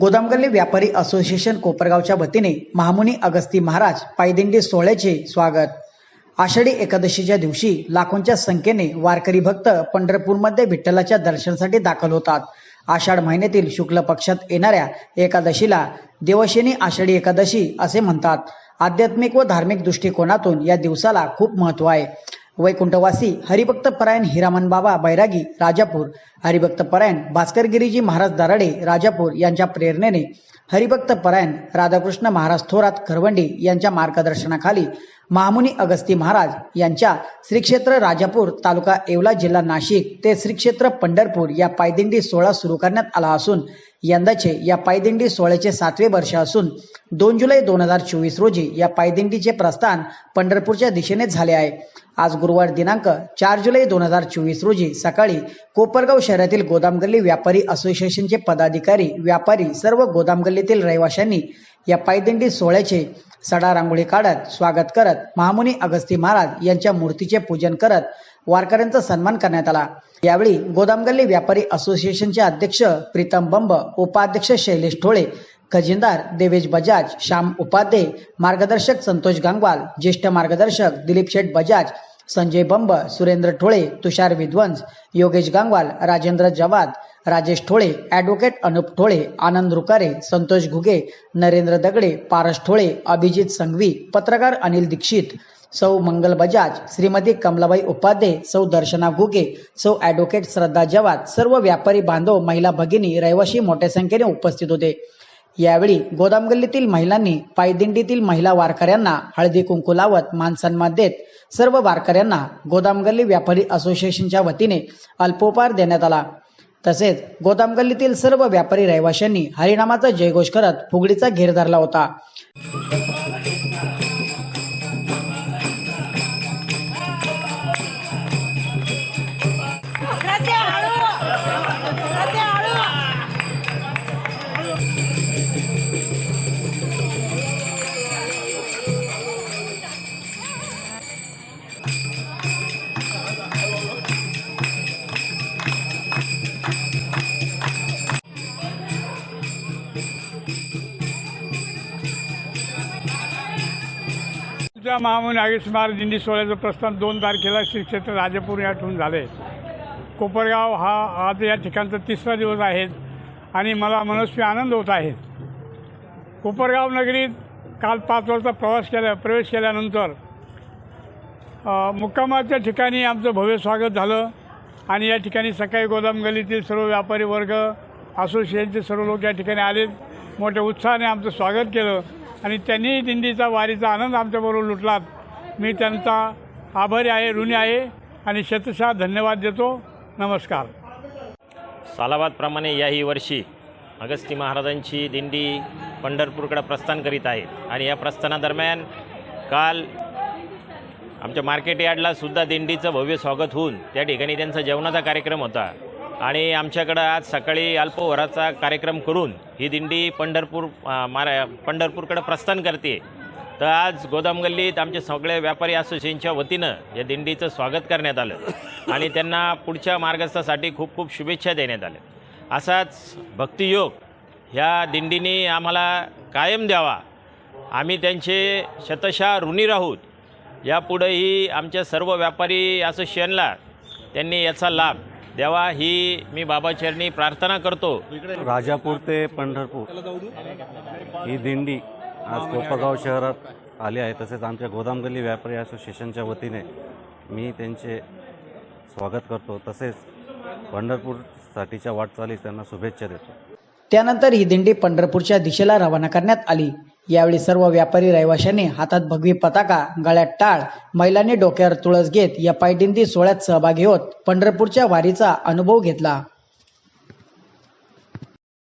गोदामगल्ली व्यापारी असोसिएशन कोपरगावच्या वतीने महामुनी अगस्ती महाराज पायदिंडी सोहळ्याचे स्वागत. आषाढी एकादशीच्या दिवशी लाखोंच्या संख्येने वारकरी भक्त पंढरपूरमध्ये विठ्ठलाच्या दर्शनासाठी दाखल होतात. आषाढ महिन्यातील शुक्ल पक्षात येणाऱ्या एकादशीला देवशेनी आषाढी एकादशी असे म्हणतात. आध्यात्मिक व धार्मिक दृष्टिकोनातून या दिवसाला खूप महत्त्व आहे. वैकुंठवासी हरिभक्त परायण हिरामन बाबा बैरागी राजापूर. हरिभक्त परायण भास्करगिरीजी महाराज दराडे राजापूर यांच्या प्रेरणेने. हरिभक्त परायण राधाकृष्ण महाराज थोरात खरवंडी यांच्या मार्गदर्शनाखाली महामुनी अगस्ती महाराज यांच्या श्री क्षेत्र राजापूर तालुका येवला जिल्हा नाशिक ते श्री क्षेत्र पंढरपूर या पायदिंडी सोहळा सुरू करण्यात आला असून यंदाचे या पायदिंडी सोहळ्याचे सातवे वर्ष असून दोन जुलै दोन हजार चोवीस रोजी या पायदिंडीचे प्रस्थान पंढरपूरच्या दिशेने झाले आहे. आज गुरुवार दिनांक चार जुलै दोन हजार चोवीस रोजी सकाळी कोपरगाव शहरातील गोदामगल्ली व्यापारी असोसिएशनचे पदाधिकारी व्यापारी सर्व गोदामगल्लीतील रहिवाशांनी या पायदिंडी सोहळ्याचे सडा रांगोळी काढत स्वागत करत महामुनी अगस्ती महाराज यांच्या मूर्तीचे पूजन करत वारकऱ्यांचा सन्मान करण्यात आला. यावेळी गोदामगल्ली व्यापारी असोसिएशनचे अध्यक्ष प्रीतम बंब उपाध्यक्ष शैलेश ठोळे खजिनदार देवेश बजाज श्याम उपाध्ये मार्गदर्शक संतोष गांगवाल ज्येष्ठ मार्गदर्शक दिलीप शेठ बजाज संजय बंब सुरेंद्र ठोळे तुषार विद्वंस योगेश गांगवाल राजेंद्र जवाद राजेश ठोळे ॲडव्होकेट अनुप ठोळे आनंद रुकारे संतोष घुगे नरेंद्र दगडे पारस ठोळे अभिजित संघवी पत्रकार अनिल दीक्षित सौ मंगल बजाज श्रीमती कमलाबाई उपाध्ये सौ दर्शना घुगे सौ ॲडव्होकेट श्रद्धा जवाद सर्व व्यापारी बांधव महिला भगिनी रहिवाशी मोठ्या संख्येने उपस्थित होते. यावेळी गोदामगल्लीतील महिलांनी पायदिंडीतील महिला वारकऱ्यांना हळदी कुंकू लावत मानसन्मान देत सर्व वारकऱ्यांना गोदामगल्ली व्यापारी असोसिएशनच्या वतीने अल्पोपहार देण्यात आला. तसेच गोदामगल्लीतील सर्व व्यापारी रहिवाशांनी हरिनामाचा जयघोष करत फुगडीचा घेर धरला होता. आमच्या महामून आगेश महाराज दिंडी सोहळ्याचं प्रस्थान दोन तारखेला श्री क्षेत्र राजापूर या ठेवून झाले. कोपरगाव हा आज या ठिकाणचा तिसरा दिवस आहे आणि मला मनस्वी आनंद होत आहे. कोपरगाव नगरीत काल पाच वाजता प्रवास केला प्रवेश केल्यानंतर मुक्कामाच्या ठिकाणी आमचं भव्य स्वागत झालं आणि या ठिकाणी सकाळी गोदाम गलीतील सर्व व्यापारी वर्ग असोसिएशनचे सर्व लोक या ठिकाणी आलेत. मोठ्या उत्साहाने आमचं स्वागत केलं. आणि त्यांनी दिंडीचा वारीचा आनंद आमच्याबरोबर लुटलात. मी त्यांचा आभारी आहे ऋणी आहे आणि शतशः धन्यवाद देतो. नमस्कार. सालाबादप्रमाणे याही वर्षी अगस्ती महाराजांची दिंडी पंढरपूरकडे प्रस्थान करीत आहे. आणि या प्रस्थानादरम्यान काल आमच्या मार्केट यार्डला सुद्धा दिंडीचं भव्य स्वागत होऊन त्या ठिकाणी त्यांचा जेवणाचा कार्यक्रम होता. आणि आमच्याकडं आज सकाळी अल्पवराचा कार्यक्रम करून ही दिंडी पंढरपूर मारा पंढरपूरकडं प्रस्थान करते. तर आज गोदामगल्लीत आमचे सगळे व्यापारी असोसिएशनच्या वतीनं या दिंडीचं स्वागत करण्यात आलं. आणि त्यांना पुढच्या मार्गस्थासाठी खूप खूप शुभेच्छा देण्यात आल्या. असाच भक्तियोग ह्या दिंडीने आम्हाला कायम द्यावा. आम्ही त्यांचे शतशा ऋणी राहूत. यापुढेही आमच्या सर्व व्यापारी असोसिएशनला त्यांनी याचा लाभ द्यावा ही मी बाबाचरणी प्रार्थना करतो. राजापूर ते पंढरपूर. ही दिंडी आज कोपरगाव शहरात आली आहे. तसेच आमच्या गोदामगल्ली व्यापारी असोसिएशनच्या वतीने मी त्यांचे स्वागत करतो. तसेच पंढरपूरसाठीच्या वाटचालीस त्यांना शुभेच्छा देतो. त्यानंतर ही दिंडी पंढरपूरच्या दिशेला रवाना करण्यात आली. यावेळी सर्व व्यापारी रहिवाशांनी हातात भगवी पताका गळ्यात टाळ महिलांनी डोक्यावर तुळस घेत या पायदिंदी सोहळ्यात सहभागी होत पंढरपूरच्या वारीचा अनुभव घेतला.